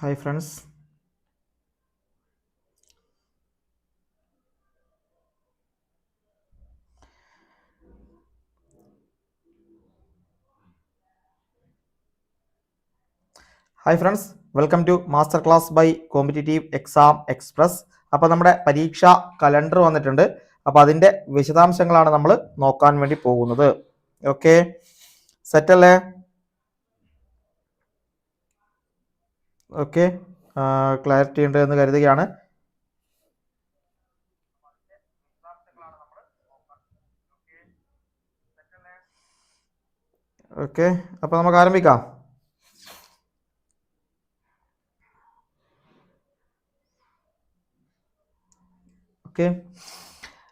Hi friends hi friends welcome to master class by competitive exam express അപ്പോൾ നമ്മുടെ പരീക്ഷാ calendar വന്നിട്ടുണ്ട്. അപ്പോൾ അതിന്റെ വിശദാംശങ്ങളാണ് നമ്മൾ നോക്കാൻ വേണ്ടി പോകുന്നത്. ഓക്കെ സെറ്റല്ലേ ഓക്കെ. ക്ലാരിറ്റി ഉണ്ട് എന്ന് കരുതുകയാണ്. ഓക്കെ അപ്പോൾ നമുക്ക് ആരംഭിക്കാം. ഓക്കെ.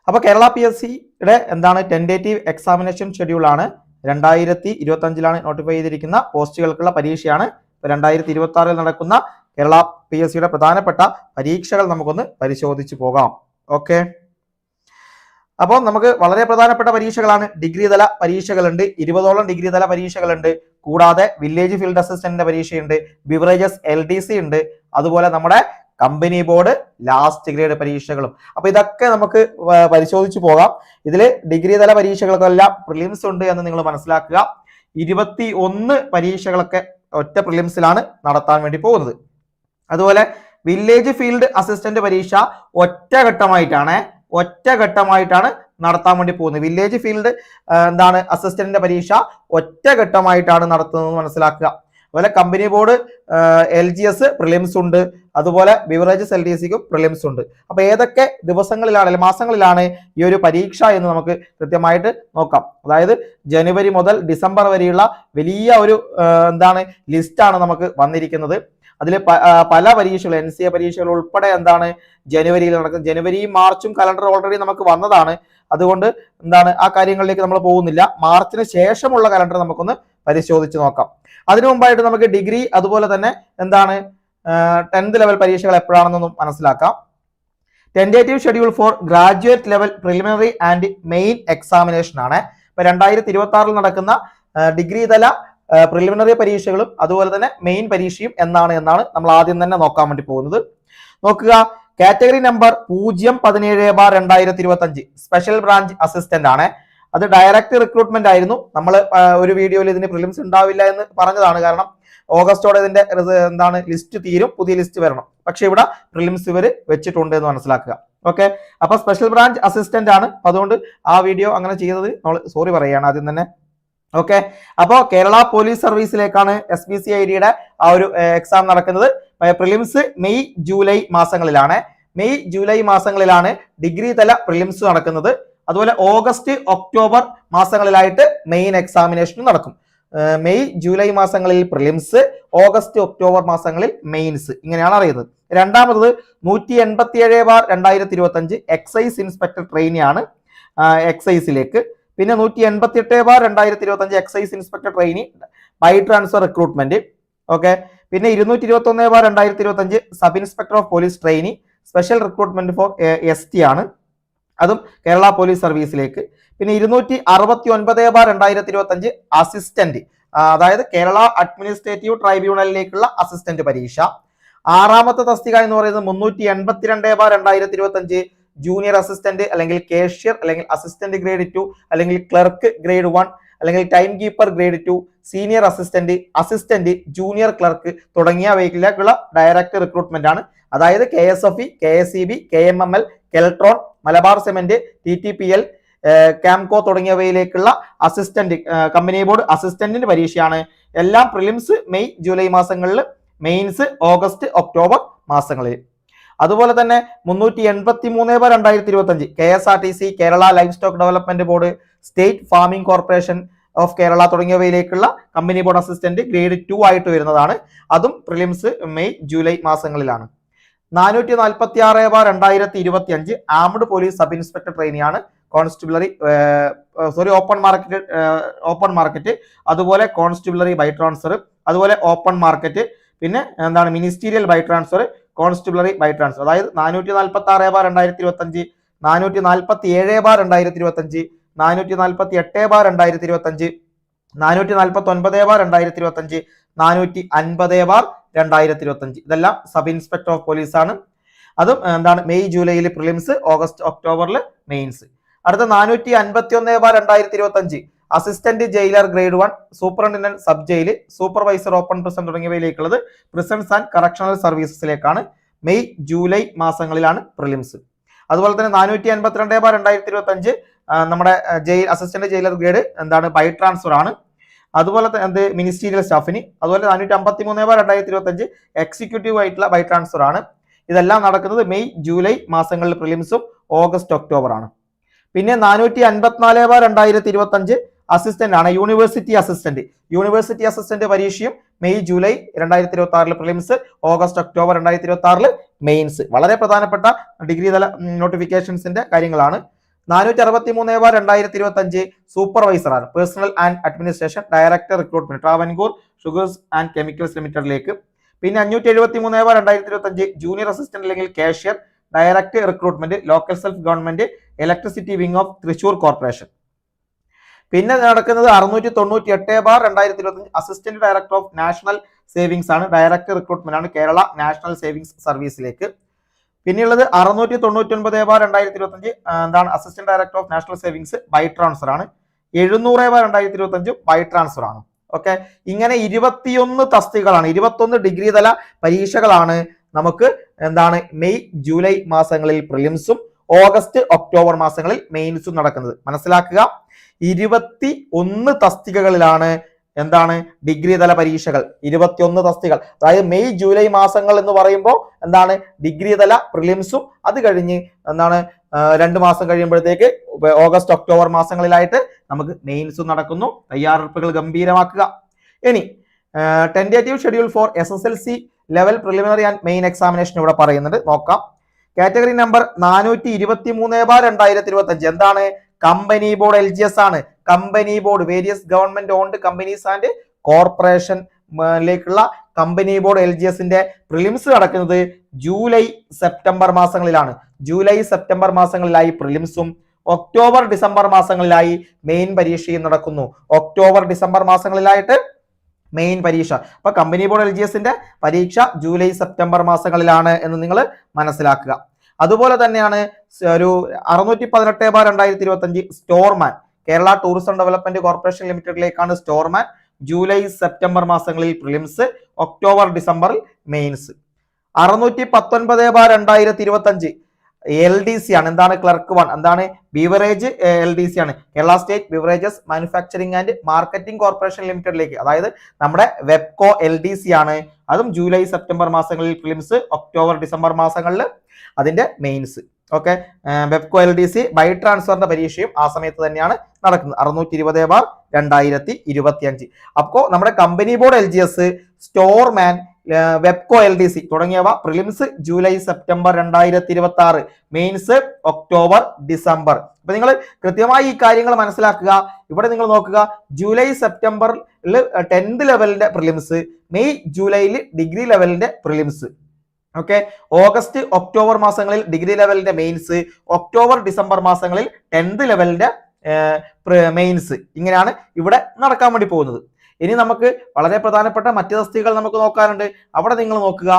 അപ്പോൾ കേരള പി എസ് സിയുടെ എന്താണ് ടെൻഡേറ്റീവ് എക്സാമിനേഷൻ ഷെഡ്യൂൾ ആണ്. രണ്ടായിരത്തി ഇരുപത്തി അഞ്ചിലാണ് നോട്ടിഫൈ ചെയ്തിരിക്കുന്ന പോസ്റ്റുകൾക്കുള്ള പരീക്ഷയാണ്. രണ്ടായിരത്തി ഇരുപത്തി ആറിൽ നടക്കുന്ന കേരള പി എസ് സിയുടെ പ്രധാനപ്പെട്ട പരീക്ഷകൾ നമുക്കൊന്ന് പരിശോധിച്ചു പോകാം. ഓക്കെ? അപ്പോൾ നമുക്ക് വളരെ പ്രധാനപ്പെട്ട പരീക്ഷകളാണ്. ഡിഗ്രി തല പരീക്ഷകളുണ്ട്. ഇരുപതോളം ഡിഗ്രി തല പരീക്ഷകളുണ്ട്. കൂടാതെ വില്ലേജ് ഫീൽഡ് അസിസ്റ്റന്റിന്റെ പരീക്ഷയുണ്ട്. ബിവറേജസ് എൽ ഡി സി ഉണ്ട്. അതുപോലെ നമ്മുടെ കമ്പനി ബോർഡ് ലാസ്റ്റ് ഗ്രേഡ് പരീക്ഷകളും. അപ്പൊ ഇതൊക്കെ നമുക്ക് പരിശോധിച്ചു പോകാം. ഇതിൽ ഡിഗ്രി തല പരീക്ഷകൾക്കെല്ലാം പ്രിലിംസ് ഉണ്ട് എന്ന് നിങ്ങൾ മനസ്സിലാക്കുക. ഇരുപത്തി ഒന്ന് പരീക്ഷകളൊക്കെ ഒറ്റ പ്രിലിംസിലാണ് നടത്താൻ വേണ്ടി പോകുന്നത്. അതുപോലെ വില്ലേജ് ഫീൽഡ് അസിസ്റ്റന്റ് പരീക്ഷ ഒറ്റ ഘട്ടമായിട്ടാണ് ഒറ്റ ഘട്ടമായിട്ടാണ് നടത്താൻ വേണ്ടി പോകുന്നത്. വില്ലേജ് ഫീൽഡ് എന്താണ് അസിസ്റ്റന്റിന്റെ പരീക്ഷ ഒറ്റ ഒറ്റഘട്ടമായിട്ടാണ് നടത്തുന്നത് മനസ്സിലാക്കുക. അതുപോലെ company board L G S prelims ഉണ്ട്. അതുപോലെ ബിവറേജസ് എൽ ഡി സിക്കും പ്രിലിംസ് ഉണ്ട്. അപ്പൊ ഏതൊക്കെ ദിവസങ്ങളിലാണ് അല്ലെങ്കിൽ മാസങ്ങളിലാണ് ഈ ഒരു പരീക്ഷ എന്ന് നമുക്ക് കൃത്യമായിട്ട് നോക്കാം. അതായത് ജനുവരി മുതൽ ഡിസംബർ വരെയുള്ള വലിയ ഒരു എന്താണ് ലിസ്റ്റാണ് നമുക്ക് വന്നിരിക്കുന്നത്. അതിൽ പല പരീക്ഷകൾ എൻ സി എ പരീക്ഷകൾ ഉൾപ്പെടെ എന്താണ് ജനുവരിയിൽ നടക്കുന്നത് ജനുവരിയും മാർച്ചും കലണ്ടർ ഓൾറെഡി നമുക്ക് വന്നതാണ്. അതുകൊണ്ട് എന്താണ് ആ കാര്യങ്ങളിലേക്ക് നമ്മൾ പോകുന്നില്ല. മാർച്ചിന് ശേഷമുള്ള കലണ്ടർ നമുക്കൊന്ന് പരിശോധിച്ച് നോക്കാം. അതിനു മുമ്പായിട്ട് നമുക്ക് ഡിഗ്രി അതുപോലെ തന്നെ എന്താണ് ടെൻത്ത് ലെവൽ പരീക്ഷകൾ എപ്പോഴാണെന്നൊന്നും മനസ്സിലാക്കാം. Tentative schedule for graduate level preliminary and main examination ആണ്. ഇപ്പൊ രണ്ടായിരത്തി ഇരുപത്തി ആറിൽ നടക്കുന്ന ഡിഗ്രി തല പ്രിലിമിനറി പരീക്ഷകളും അതുപോലെ തന്നെ മെയിൻ പരീക്ഷയും എന്നാണ് എന്നാണ് നമ്മൾ ആദ്യം തന്നെ നോക്കാൻ വേണ്ടി പോകുന്നത്. നോക്കുക കാറ്റഗറി നമ്പർ പൂജ്യം പതിനേഴ് ബാർ രണ്ടായിരത്തി ഇരുപത്തി അഞ്ച് സ്പെഷ്യൽ ബ്രാഞ്ച് അസിസ്റ്റന്റ് ആണ്. അത് ഡയറക്റ്റ് റിക്രൂട്ട്മെന്റ് ആയിരുന്നു. നമ്മൾ ഒരു വീഡിയോയിൽ ഇതിന് പ്രിലിംസ് ഉണ്ടാവില്ല എന്ന് പറഞ്ഞതാണ് കാരണം ഓഗസ്റ്റോടെ ഇതിന്റെ എന്താണ് ലിസ്റ്റ് തീരും പുതിയ ലിസ്റ്റ് വരണം. പക്ഷെ ഇവിടെ പ്രിലിംസ് ഇവർ വെച്ചിട്ടുണ്ട് എന്ന് മനസ്സിലാക്കുക. ഓക്കെ അപ്പൊ സ്പെഷ്യൽ ബ്രാഞ്ച് അസിസ്റ്റന്റ് ആണ്. അതുകൊണ്ട് ആ വീഡിയോ അങ്ങനെ ചെയ്തത് നമ്മൾ സോറി പറയുകയാണ് ആദ്യം തന്നെ. ഓക്കെ അപ്പോൾ കേരള പോലീസ് സർവീസിലേക്കാണ് എസ് ബി സി ഐ ഡിയുടെ ആ ഒരു എക്സാം നടക്കുന്നത്. പ്രിലിംസ് മെയ് ജൂലൈ മാസങ്ങളിലാണ്. മെയ് ജൂലൈ മാസങ്ങളിലാണ് ഡിഗ്രി തല പ്രിലിംസ് നടക്കുന്നത്. അതുപോലെ ഓഗസ്റ്റ് ഒക്ടോബർ മാസങ്ങളിലായിട്ട് മെയിൻ എക്സാമിനേഷനും നടക്കും. മെയ് ജൂലൈ മാസങ്ങളിൽ പ്രിലിംസ് ഓഗസ്റ്റ് ഒക്ടോബർ മാസങ്ങളിൽ മെയിൻസ്. ഇങ്ങനെയാണ് അറിയുന്നത്. രണ്ടാമത് നൂറ്റി എൺപത്തി ഏഴ് ബാർ രണ്ടായിരത്തി ഇരുപത്തി അഞ്ച് എക്സൈസ് ഇൻസ്പെക്ടർ ട്രെയിനിയാണ് എക്സൈസിലേക്ക്. പിന്നെ നൂറ്റി എൺപത്തി എട്ട് ബാർ രണ്ടായിരത്തി ഇരുപത്തി അഞ്ച് excise inspector trainee by transfer recruitment. Okay. പിന്നെ ഇരുന്നൂറ്റി ഇരുപത്തി ഒന്ന് ബാർ രണ്ടായിരത്തി ഇരുപത്തി അഞ്ച് sub inspector of police trainee special recruitment for S T ആണ്. അതും കേരള പോലീസ് സർവീസിലേക്ക്. പിന്നെ ഇരുന്നൂറ്റി അറുപത്തി ഒൻപത് ബാർ രണ്ടായിരത്തി ഇരുപത്തി അഞ്ച് അസിസ്റ്റന്റ് അതായത് കേരള അഡ്മിനിസ്ട്രേറ്റീവ് ട്രൈബ്യൂണലിലേക്കുള്ള അസിസ്റ്റന്റ് പരീക്ഷ. ആറാമത്തെ തസ്തിക എന്ന് പറയുന്നത് മുന്നൂറ്റി എൺപത്തിരണ്ട് ബാർ രണ്ടായിരത്തി ഇരുപത്തി അഞ്ച് ജൂനിയർ അസിസ്റ്റന്റ് അല്ലെങ്കിൽ കേഷ്യർ അല്ലെങ്കിൽ അസിസ്റ്റന്റ് ഗ്രേഡ് ടു അല്ലെങ്കിൽ ക്ലർക്ക് ഗ്രേഡ് വൺ അല്ലെങ്കിൽ time keeper grade two senior assistant assistant junior clerk തുടങ്ങിയവയിലേക്കുള്ള director recruitment ആണ്. അതായത് K S F E K S E B K M M L Keltron Malabar cement T T P L Kamco തുടങ്ങിയവയിലേക്കുള്ള assistant company board അസിസ്റ്റന്റിന്റെ പരീക്ഷയാണ്. എല്ലാം prelims May July മാസങ്ങളിൽ mains August October മാസങ്ങളിൽ. അതുപോലെ തന്നെ മുന്നൂറ്റി എൺപത്തി മൂന്ന് ബാർ രണ്ടായിരത്തി ഇരുപത്തി അഞ്ച് K S R T C Kerala livestock development board state farming corporation of Kerala തുടങ്ങിയവയിലേക്കുള്ള company board assistant grade two ആയിട്ട് വരുന്നതാണ്. അതും പ്രിലിംസ് മെയ് ജൂലൈ മാസങ്ങളിലാണ്. നാനൂറ്റി നാൽപ്പത്തി ആറ് ബാർ രണ്ടായിരത്തി ഇരുപത്തി അഞ്ച് armed police sub inspector ട്രെയിനിയാണ് constabulary sorry open market open market അതുപോലെ കോൺസ്റ്റബിളറി ബൈ ട്രാൻസ്ഫർ അതുപോലെ ഓപ്പൺ മാർക്കറ്റ് പിന്നെ എന്താണ് ministerial by transfer constabulary by transfer. അതായത് നാനൂറ്റി നാൽപ്പത്തി ആറ് ബാർ രണ്ടായിരത്തി ഇരുപത്തി അഞ്ച് നാനൂറ്റി നാൽപ്പത്തി ഏഴ് ബാർ രണ്ടായിരത്തി ഇരുപത്തി അഞ്ച് നാനൂറ്റി നാൽപ്പത്തി എട്ട് ബാർ രണ്ടായിരത്തി ഇരുപത്തി അഞ്ച് നാനൂറ്റി നാൽപ്പത്തി ഒൻപത് ബാർ രണ്ടായിരത്തി ഇരുപത്തി അഞ്ച് നാനൂറ്റി അൻപത് ബാർ രണ്ടായിരത്തി ഇരുപത്തി അഞ്ച് ഇതെല്ലാം സബ് ഇൻസ്പെക്ടർ ഓഫ് പോലീസ് ആണ്. അതും എന്താണ് മെയ് ജൂലൈയിൽ പ്രിലിംസ് ഓഗസ്റ്റ് ഒക്ടോബറിൽ മെയിൻസ്. അടുത്ത നാനൂറ്റി അൻപത്തി ഒന്ന് ബാർ രണ്ടായിരത്തി ഇരുപത്തി അഞ്ച് assistant jailer grade one superintendent sub jail supervisor open prison തുടങ്ങിയവയിലേക്കുള്ളത് prisons and correctional സർവീസസിലേക്കാണ്. മെയ് ജൂലൈ മാസങ്ങളിലാണ് പ്രിലിംസ്. അതുപോലെ തന്നെ നാനൂറ്റി അൻപത്തിരണ്ട് ബാർ രണ്ടായിരത്തി ഇരുപത്തി അഞ്ച് നമ്മുടെ ജയിൽ അസിസ്റ്റന്റ് ജയിലർ ഗ്രേഡ് എന്താണ് ബൈ ട്രാൻസ്ഫർ ആണ് അതുപോലെ തന്നെ മിനിസ്റ്റീരിയൽ സ്റ്റാഫിന് അതുപോലെ നാനൂറ്റി അമ്പത്തി മൂന്ന് ബാർ രണ്ടായിരത്തി ഇരുപത്തി അഞ്ച് എക്സിക്യൂട്ടീവ് ആയിട്ടുള്ള ബൈ ട്രാൻസ്ഫർ ആണ്. ഇതെല്ലാം നടക്കുന്നത് മെയ് ജൂലൈ മാസങ്ങളിൽ പ്രിലിംസും ഓഗസ്റ്റ് ഒക്ടോബർ ആണ്. പിന്നെ നാനൂറ്റി അൻപത്തിനാല് ബാർ രണ്ടായിരത്തി ഇരുപത്തി അഞ്ച് അസിസ്റ്റന്റ് ആണ് യൂണിവേഴ്സിറ്റി അസിസ്റ്റന്റ് യൂണിവേഴ്സിറ്റി അസിസ്റ്റന്റ് പരീക്ഷയും മെയ് ജൂലൈ രണ്ടായിരത്തി ഇരുപത്തി ആറിൽ പ്രിലിംസ് ഓഗസ്റ്റ് ഒക്ടോബർ രണ്ടായിരത്തി ഇരുപത്തി ആറിൽ മെയിൻസ് വളരെ പ്രധാനപ്പെട്ട ഡിഗ്രി തല നോട്ടിഫിക്കേഷൻസിന്റെ കാര്യങ്ങളാണ്. നാനൂറ്റി അറുപത്തി മൂന്ന് ബാർ രണ്ടായിരത്തി ഇരുപത്തി അഞ്ച് സൂപ്പർവൈസറാണ്. Personnel and administration director recruitment. Travancore sugars and chemicals ലിമിറ്റഡിലേക്ക്. പിന്നെ അഞ്ഞൂറ്റി എഴുപത്തി മൂന്ന് ബാർ രണ്ടായിരത്തി ഇരുപത്തി അഞ്ച് ജൂനിയർ അസിസ്റ്റന്റ് അല്ലെങ്കിൽ cashier direct recruitment local self government electricity wing of Thrissur corporation. പിന്നെ നടക്കുന്നത് അറുന്നൂറ്റി തൊണ്ണൂറ്റി എട്ട് ബാർ രണ്ടായിരത്തി ഇരുപത്തി assistant director of national savings ആണ്. ഡയറക്ടർ റിക്രൂട്ട്മെന്റ് ആണ് കേരള നാഷണൽ സേവിങ്സ് സർവീസിലേക്ക്. പിന്നെയുള്ളത് അറുന്നൂറ്റി തൊണ്ണൂറ്റി ഒൻപത് ബാർ രണ്ടായിരത്തി ഇരുപത്തി അഞ്ച് എന്താണ് assistant director of national savings by transfer ആണ്. എഴുന്നൂറ് ബാർ രണ്ടായിരത്തി ഇരുപത്തി അഞ്ച് ബൈ ട്രാൻസ്ഫർ ആണ്. ഓക്കെ ഇങ്ങനെ ഇരുപത്തിയൊന്ന് തസ്തികളാണ് ഇരുപത്തൊന്ന് ഡിഗ്രി തല പരീക്ഷകളാണ് നമുക്ക് എന്താണ് മെയ് ജൂലൈ മാസങ്ങളിൽ പ്രിലിംസും ഓഗസ്റ്റ് ഒക്ടോബർ മാസങ്ങളിൽ മെയിൻസും നടക്കുന്നത്. മനസ്സിലാക്കുക? ഇരുപത്തി ഒന്ന് തസ്തികകളിലാണ് എന്താണ്? ഡിഗ്രി തല പരീക്ഷകൾ ഇരുപത്തിയൊന്ന് തസ്തികൾ. അതായത് മെയ് ജൂലൈ മാസങ്ങൾ എന്ന് പറയുമ്പോൾ എന്താണ്? ഡിഗ്രി തല പ്രിലിംസും അത് കഴിഞ്ഞ് എന്താണ്? രണ്ടു മാസം കഴിയുമ്പോഴത്തേക്ക് ഓഗസ്റ്റ് ഒക്ടോബർ മാസങ്ങളിലായിട്ട് നമുക്ക് മെയിൻസും നടക്കുന്നു. തയ്യാറെടുപ്പുകൾ ഗംഭീരമാക്കുക. ഇനി tentative schedule for S S L C level preliminary and main examination ഇവിടെ പറയുന്നുണ്ട്. നോക്കാം. കാറ്റഗറി നമ്പർ നാനൂറ്റി ഇരുപത്തി മൂന്ന് ബാർ രണ്ടായിരത്തി ഇരുപത്തി അഞ്ച് എന്താണ്? Company board L G S ആണ്. Company board various government owned companies and corporation ലേക്കുള്ള കമ്പനി ബോർഡ് എൽ ജി എസിന്റെ പ്രിലിംസ് നടക്കുന്നത് ജൂലൈ സെപ്റ്റംബർ മാസങ്ങളിലാണ്. ജൂലൈ സെപ്റ്റംബർ മാസങ്ങളിലായി പ്രിലിംസും ഒക്ടോബർ ഡിസംബർ മാസങ്ങളിലായി മെയിൻ പരീക്ഷയും നടക്കുന്നു. ഒക്ടോബർ ഡിസംബർ മാസങ്ങളിലായിട്ട് മെയിൻ പരീക്ഷ. അപ്പൊ കമ്പനി ബോർഡ് എൽ ജി എസിന്റെ പരീക്ഷ ജൂലൈ സെപ്റ്റംബർ മാസങ്ങളിലാണ് എന്ന് നിങ്ങൾ മനസ്സിലാക്കുക. അതുപോലെ തന്നെയാണ് ഒരു അറുന്നൂറ്റി പതിനെട്ട് ബാർ രണ്ടായിരത്തി ഇരുപത്തി അഞ്ച് storeman. Kerala tourism development corporation ലിമിറ്റഡിലേക്കാണ് storeman July September മാസങ്ങളിൽ പ്രിലിംസ് ഒക്ടോബർ ഡിസംബറിൽ മെയിൻസ് അറുന്നൂറ്റി പത്തൊൻപത് ബാർ രണ്ടായിരത്തി ഇരുപത്തി അഞ്ച് എൽ ഡി സി ആണ്. എന്താണ് ക്ലർക്ക് വൺ എന്താണ് ബിവറേജ് എൽ ഡി സി ആണ്. Kerala state beverages manufacturing and marketing corporation ലിമിറ്റഡിലേക്ക് അതായത് നമ്മുടെ വെബ്കോ എൽ ഡി സി ആണ്. അതും ജൂലൈ സെപ്റ്റംബർ മാസങ്ങളിൽ ഫിലിംസ് ഒക്ടോബർ ഡിസംബർ മാസങ്ങളിൽ അതിന്റെ mains okay Bevco L D C by ട്രാൻസ്ഫറിന്റെ പരീക്ഷയും ആ സമയത്ത് തന്നെയാണ് നടക്കുന്നത്. അറുന്നൂറ്റി ഇരുപത് ബാർ രണ്ടായിരത്തി ഇരുപത്തി അഞ്ച് അപ്പോൾ നമ്മുടെ company board L G S storeman Bevco L D C തുടങ്ങിയവ പ്രിലിംസ് ജൂലൈ സെപ്റ്റംബർ രണ്ടായിരത്തി ഇരുപത്തി ആറ് മെയിൻസ് ഒക്ടോബർ ഡിസംബർ അപ്പൊ നിങ്ങൾ കൃത്യമായി ഈ കാര്യങ്ങൾ മനസ്സിലാക്കുക. ഇവിടെ നിങ്ങൾ നോക്കുക. ജൂലൈ സെപ്റ്റംബറിൽ ടെൻത്ത് ലെവലിന്റെ പ്രിലിംസ് മെയ് ജൂലൈയിൽ ഡിഗ്രി ലെവലിന്റെ പ്രിലിംസ് ഓക്കെ ഓഗസ്റ്റ് ഒക്ടോബർ മാസങ്ങളിൽ ഡിഗ്രി ലെവലിന്റെ മെയിൻസ് ഒക്ടോബർ ഡിസംബർ മാസങ്ങളിൽ ടെൻത്ത് ലെവലിന്റെ മെയിൻസ് ഇങ്ങനെയാണ് ഇവിടെ നടക്കാൻ വേണ്ടി പോകുന്നത്. ഇനി നമുക്ക് വളരെ പ്രധാനപ്പെട്ട മറ്റ് തസ്തികൾ നമുക്ക് നോക്കാനുണ്ട്. അവിടെ നിങ്ങൾ നോക്കുക.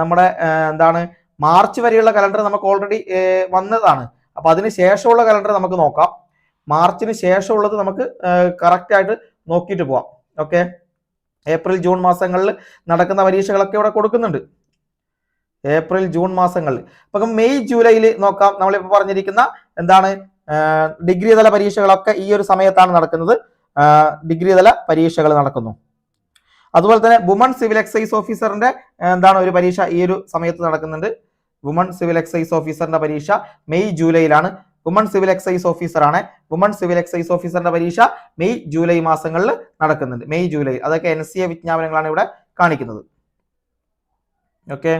നമ്മുടെ എന്താണ് മാർച്ച് വരെയുള്ള കലണ്ടർ നമുക്ക് ഓൾറെഡി വന്നതാണ്. അപ്പൊ അതിന് ശേഷമുള്ള കലണ്ടർ നമുക്ക് നോക്കാം. മാർച്ചിന് ശേഷമുള്ളത് നമുക്ക് കറക്റ്റ് ആയിട്ട് നോക്കിയിട്ട് പോവാം. ഓക്കെ ഏപ്രിൽ ജൂൺ മാസങ്ങളിൽ നടക്കുന്ന പരീക്ഷകളൊക്കെ ഇവിടെ കൊടുക്കുന്നുണ്ട്. ഏപ്രിൽ ജൂൺ മാസങ്ങളിൽ അപ്പം മെയ് ജൂലൈയിൽ നോക്കാം. നമ്മളിപ്പോൾ പറഞ്ഞിരിക്കുന്ന എന്താണ് ഡിഗ്രി തല പരീക്ഷകളൊക്കെ ഈ ഒരു സമയത്താണ് നടക്കുന്നത്. ഡിഗ്രി തല പരീക്ഷകൾ നടക്കുന്നു. അതുപോലെ തന്നെ വുമൺ സിവിൽ എക്സൈസ് ഓഫീസറിന്റെ എന്താണ് ഒരു പരീക്ഷ ഈ ഒരു സമയത്ത് നടക്കുന്നുണ്ട്. വുമൺ സിവിൽ എക്സൈസ് ഓഫീസറിന്റെ പരീക്ഷ മെയ് ജൂലൈയിലാണ്. വുമൺ സിവിൽ എക്സൈസ് ഓഫീസറാണ് വുമൺ സിവിൽ എക്സൈസ് ഓഫീസറിന്റെ പരീക്ഷ മെയ് ജൂലൈ മാസങ്ങളിൽ നടക്കുന്നുണ്ട്. May July. അതൊക്കെ എൻ സി എ വിജ്ഞാപനങ്ങളാണ് ഇവിടെ കാണിക്കുന്നത്. ഓക്കെ?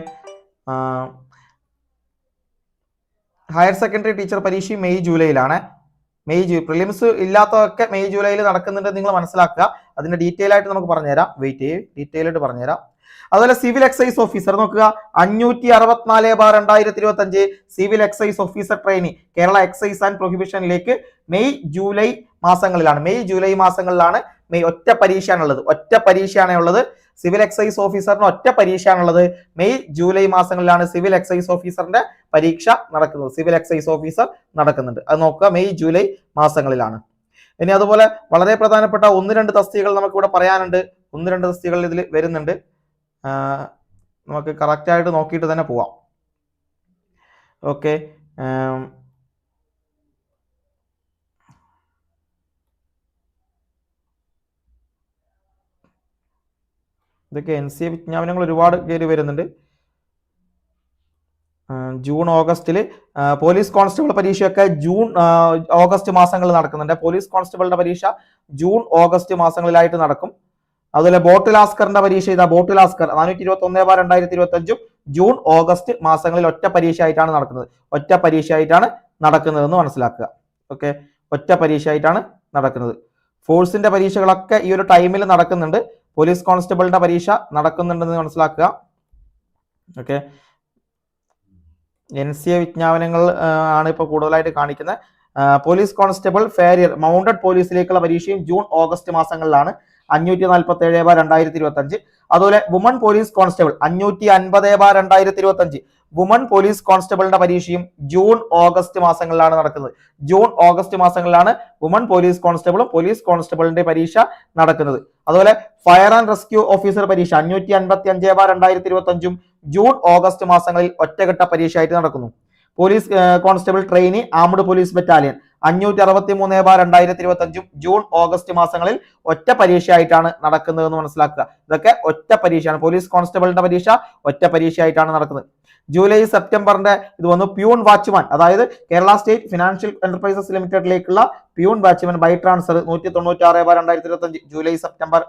ഹയർ സെക്കൻഡറി ടീച്ചർ പരീക്ഷ മെയ് ജൂലൈയിലാണ്. മെയ് ജൂ പ്രിലിംസ് ഇല്ലാത്തതൊക്കെ മെയ് ജൂലൈയിൽ നടക്കുന്നുണ്ട് നിങ്ങൾ മനസ്സിലാക്കുക. അതിന്റെ ഡീറ്റെയിൽ ആയിട്ട് നമുക്ക് പറഞ്ഞുതരാം. വെയിറ്റ് ചെയ്യും ഡീറ്റെയിൽ ആയിട്ട് പറഞ്ഞുതരാം. അതുപോലെ സിവിൽ എക്സൈസ് ഓഫീസർ നോക്കുക. അഞ്ഞൂറ്റി അറുപത്തിനാല് ബാർ രണ്ടായിരത്തി ഇരുപത്തി അഞ്ച് civil excise officer training Kerala excise and പ്രൊഹിബിഷനിലേക്ക് May July മാസങ്ങളിലാണ്. മെയ് ജൂലൈ മാസങ്ങളിലാണ് മെയ് ഒറ്റ പരീക്ഷയാണുള്ളത്. ഒറ്റ പരീക്ഷയാണ് ഉള്ളത് സിവിൽ എക്സൈസ് ഓഫീസറിന് ഒറ്റ പരീക്ഷയാണുള്ളത്. മെയ് ജൂലൈ മാസങ്ങളിലാണ് സിവിൽ എക്സൈസ് ഓഫീസറിന്റെ പരീക്ഷ നടക്കുന്നത്. സിവിൽ എക്സൈസ് ഓഫീസർ നടക്കുന്നുണ്ട്. അത് നോക്കുക. മെയ് ജൂലൈ മാസങ്ങളിലാണ്. ഇനി അതുപോലെ വളരെ പ്രധാനപ്പെട്ട ഒന്ന് രണ്ട് തസ്തികകൾ നമുക്ക് ഇവിടെ പറയാനുണ്ട്. ഒന്ന് രണ്ട് തസ്തികകൾ ഇതിൽ വരുന്നുണ്ട്. നമുക്ക് കറക്റ്റായിട്ട് നോക്കിയിട്ട് തന്നെ പോവാം. ഓക്കെ ഇതൊക്കെ എൻ സി എ വിജ്ഞാപനങ്ങൾ ഒരുപാട് കയറി വരുന്നുണ്ട്. ജൂൺ ഓഗസ്റ്റിൽ പോലീസ് കോൺസ്റ്റബിൾ പരീക്ഷയൊക്കെ ജൂൺ ഓഗസ്റ്റ് മാസങ്ങളിൽ നടക്കുന്നുണ്ട്. പോലീസ് കോൺസ്റ്റബിളിന്റെ പരീക്ഷ ജൂൺ ഓഗസ്റ്റ് മാസങ്ങളിലായിട്ട് നടക്കും. അതുപോലെ ബോട്ട് ലാസ്കറിന്റെ പരീക്ഷ ഇതാ ബോട്ട് ലാസ്കർ നാനൂറ്റി ഇരുപത്തി ഒന്ന് ബാർ രണ്ടായിരത്തി ഇരുപത്തി അഞ്ചും ജൂൺ ഓഗസ്റ്റ് മാസങ്ങളിൽ ഒറ്റ പരീക്ഷ ആയിട്ടാണ് നടക്കുന്നത്. ഒറ്റ പരീക്ഷ ആയിട്ടാണ് നടക്കുന്നതെന്ന് മനസ്സിലാക്കുക. ഓക്കെ? ഒറ്റ പരീക്ഷ ആയിട്ടാണ് നടക്കുന്നത്. ഫോഴ്സിന്റെ പരീക്ഷകളൊക്കെ ഈ ഒരു ടൈമിൽ നടക്കുന്നുണ്ട്. പോലീസ് കോൺസ്റ്റബിളിന്റെ പരീക്ഷ നടക്കുന്നുണ്ടെന്ന് മനസ്സിലാക്കുക. ഓക്കെ. എൻ സി എ വിജ്ഞാപനങ്ങൾ ആണ് ഇപ്പോൾ കൂടുതലായിട്ട് കാണിക്കുന്നത്. പോലീസ് കോൺസ്റ്റബിൾ ഫാരിയർ മൗണ്ടഡ് പോലീസിലേക്കുള്ള പരീക്ഷയും ജൂൺ ഓഗസ്റ്റ് മാസങ്ങളിലാണ്. അഞ്ഞൂറ്റി നാൽപ്പത്തി ഏഴ് ബാർ രണ്ടായിരത്തി ഇരുപത്തി അഞ്ച് അതുപോലെ വുമൺ പോലീസ് കോൺസ്റ്റബിൾ അഞ്ഞൂറ്റി അൻപത് ബാർ രണ്ടായിരത്തി ഇരുപത്തി അഞ്ച് വുമൺ പോലീസ് കോൺസ്റ്റബിളിന്റെ പരീക്ഷയും ജൂൺ ഓഗസ്റ്റ് മാസങ്ങളിലാണ് നടക്കുന്നത്. ജൂൺ ഓഗസ്റ്റ് മാസങ്ങളിലാണ് വുമൺ പോലീസ് കോൺസ്റ്റബിളും പോലീസ് കോൺസ്റ്റബിളിന്റെ പരീക്ഷ നടക്കുന്നത്. അതുപോലെ ഫയർ ആൻഡ് റെസ്ക്യൂ ഓഫീസർ പരീക്ഷ അഞ്ഞൂറ്റി അൻപത്തി അഞ്ച് ബാർ രണ്ടായിരത്തി ഇരുപത്തി അഞ്ചും ജൂൺ ഓഗസ്റ്റ് മാസങ്ങളിൽ ഒറ്റഘട്ട പരീക്ഷയായിട്ട് നടക്കുന്നു. Police constable trainee armed police battalion അഞ്ഞൂറ്റി അറുപത്തി മൂന്ന് ബാർ രണ്ടായിരത്തി ഇരുപത്തി അഞ്ചും ജൂൺ ഓഗസ്റ്റ് മാസങ്ങളിൽ ഒറ്റ പരീക്ഷയായിട്ടാണ് നടക്കുന്നതെന്ന് മനസ്സിലാക്കുക. ഇതൊക്കെ ഒറ്റ പരീക്ഷയാണ്. പോലീസ് കോൺസ്റ്റബിളിന്റെ പരീക്ഷ ഒറ്റ പരീക്ഷയായിട്ടാണ് നടക്കുന്നത്. ജൂലൈ സെപ്റ്റംബറിന്റെ ഇത് വന്നു പ്യൂൺ വാച്ച്മാൻ. അതായത് കേരള സ്റ്റേറ്റ് ഫിനാൻഷ്യൽ എന്റർപ്രൈസസ് ലിമിറ്റഡിലേക്കുള്ള പ്യൂൺ വാച്ച്മാൻ ബൈ ട്രാൻസ്ഫർ നൂറ്റി തൊണ്ണൂറ്റി ആറ് ബാർ രണ്ടായിരത്തി ഇരുപത്തി അഞ്ച് ജൂലൈ സെപ്റ്റംബർ.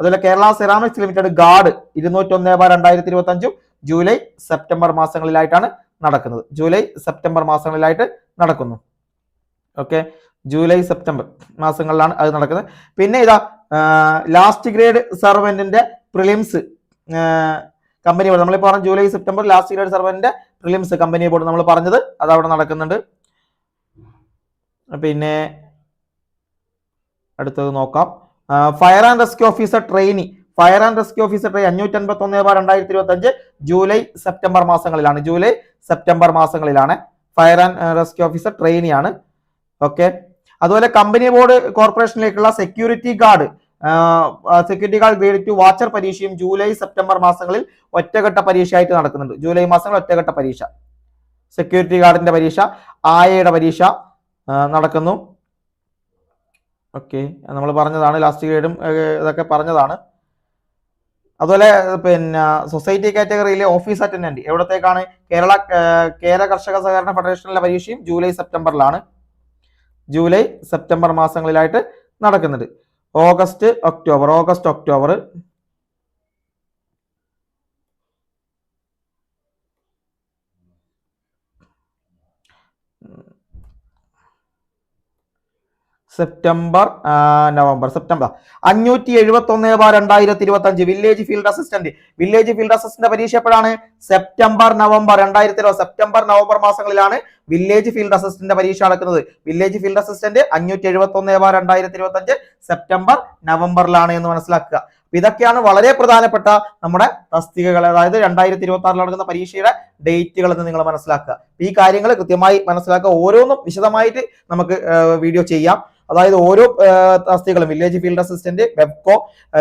അതുപോലെ കേരള സെറാമിക്സ് ലിമിറ്റഡ് ഗാർഡ് ഇരുന്നൂറ്റി ഒന്ന് ബാർ രണ്ടായിരത്തി ഇരുപത്തി അഞ്ചും ജൂലൈ സെപ്റ്റംബർ മാസങ്ങളിലായിട്ടാണ് നടക്കുന്നത്. ജൂലൈ സെപ്റ്റംബർ മാസങ്ങളിലായിട്ട് നടക്കുന്നു. ഓക്കെ? ജൂലൈ സെപ്റ്റംബർ മാസങ്ങളിലാണ് അത് നടക്കുന്നത്. പിന്നെ ഇതാ ലാസ്റ്റ് ഗ്രേഡ് സർവന്റിന്റെ പ്രിലിംസ് കമ്പനി ബോർഡ് നമ്മൾ പറഞ്ഞ ജൂലൈ സെപ്റ്റംബർ ലാസ്റ്റ് ഇയർ സർവന്റിന്റെ പ്രിലിംസ് കമ്പനി ബോർഡ് നമ്മൾ പറഞ്ഞത്. അത് അവിടെ നടക്കുന്നുണ്ട്. പിന്നെ അടുത്തത് നോക്കാം. Fire and rescue officer trainee fire and rescue officer train അഞ്ഞൂറ്റി അൻപത്തി ഒന്ന് രണ്ടായിരത്തി ഇരുപത്തി അഞ്ച് ജൂലൈ സെപ്റ്റംബർ മാസങ്ങളിലാണ്. ജൂലൈ സെപ്റ്റംബർ മാസങ്ങളിലാണ് ഫയർ ആൻഡ് റെസ്ക്യൂ ഓഫീസർ ട്രെയിനിയാണ് ഓക്കെ അതുപോലെ company board കോർപ്പറേഷനിലേക്കുള്ള security guard security guard grade two watcher പരീക്ഷയും ജൂലൈ സെപ്റ്റംബർ മാസങ്ങളിൽ ഒറ്റഘട്ട പരീക്ഷയായിട്ട് നടക്കുന്നുണ്ട്. ജൂലൈ മാസങ്ങളിൽ ഒറ്റഘട്ട പരീക്ഷ. സെക്യൂരിറ്റി ഗാർഡിന്റെ പരീക്ഷ ആയയുടെ പരീക്ഷ നടക്കുന്നു. ഓക്കെ നമ്മൾ പറഞ്ഞതാണ് ലാസ്റ്റ് ഗ്രേഡും ഇതൊക്കെ പറഞ്ഞതാണ്. അതുപോലെ പിന്നെ സൊസൈറ്റി കാറ്റഗറിയിലെ ഓഫീസ് അറ്റൻഡന്റ് എവിടത്തേക്കാണ്? കേരള കേരള കേര കർഷക സഹകരണ ഫെഡറേഷനിലെ പരീക്ഷയും ജൂലൈ സെപ്റ്റംബറിലാണ്. ജൂലൈ സെപ്റ്റംബർ മാസങ്ങളിലായിട്ട് നടക്കുന്നുണ്ട് August October August October. September November September. അഞ്ഞൂറ്റി എഴുപത്തി ഒന്ന് ബാർ രണ്ടായിരത്തി ഇരുപത്തി അഞ്ച് village field assistant village field assistant പരീക്ഷ എപ്പോഴാണ്? സെപ്റ്റംബർ നവംബർ രണ്ടായിരത്തി ഇരുപത് സെപ്റ്റംബർ നവംബർ മാസങ്ങളിലാണ് വില്ലേജ് ഫീൽഡ് അസിസ്റ്റന്റ് പരീക്ഷ നടക്കുന്നത്. വില്ലേജ് ഫീൽഡ് അസിസ്റ്റന്റ് അഞ്ഞൂറ്റി എഴുപത്തി ഒന്ന് ബാർ രണ്ടായിരത്തി ഇരുപത്തി അഞ്ച് സെപ്റ്റംബർ നവംബറിലാണ് എന്ന് മനസ്സിലാക്കുക. ഇതൊക്കെയാണ് വളരെ പ്രധാനപ്പെട്ട നമ്മുടെ തസ്തികകൾ അതായത് രണ്ടായിരത്തി ഇരുപത്തി ആറിൽ നടക്കുന്ന പരീക്ഷയുടെ ഡേറ്റുകൾ എന്ന് നിങ്ങൾ മനസ്സിലാക്കുക. ഈ കാര്യങ്ങൾ കൃത്യമായി മനസ്സിലാക്കുക. ഓരോന്നും വിശദമായിട്ട് നമുക്ക് വീഡിയോ ചെയ്യാം. അതായത് ഓരോ തസ്തികളും village field assistant Bevco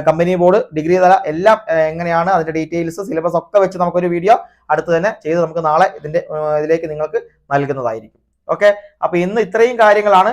company board degree തല എല്ലാം എങ്ങനെയാണ് അതിന്റെ ഡീറ്റെയിൽസ് സിലബസ് ഒക്കെ വെച്ച് നമുക്കൊരു വീഡിയോ അടുത്ത് തന്നെ ചെയ്ത് നമുക്ക് നാളെ ഇതിന്റെ ഇതിലേക്ക് നിങ്ങൾക്ക് നൽകുന്നതായിരിക്കും. ഓക്കെ അപ്പൊ ഇന്ന് ഇത്രയും കാര്യങ്ങളാണ്.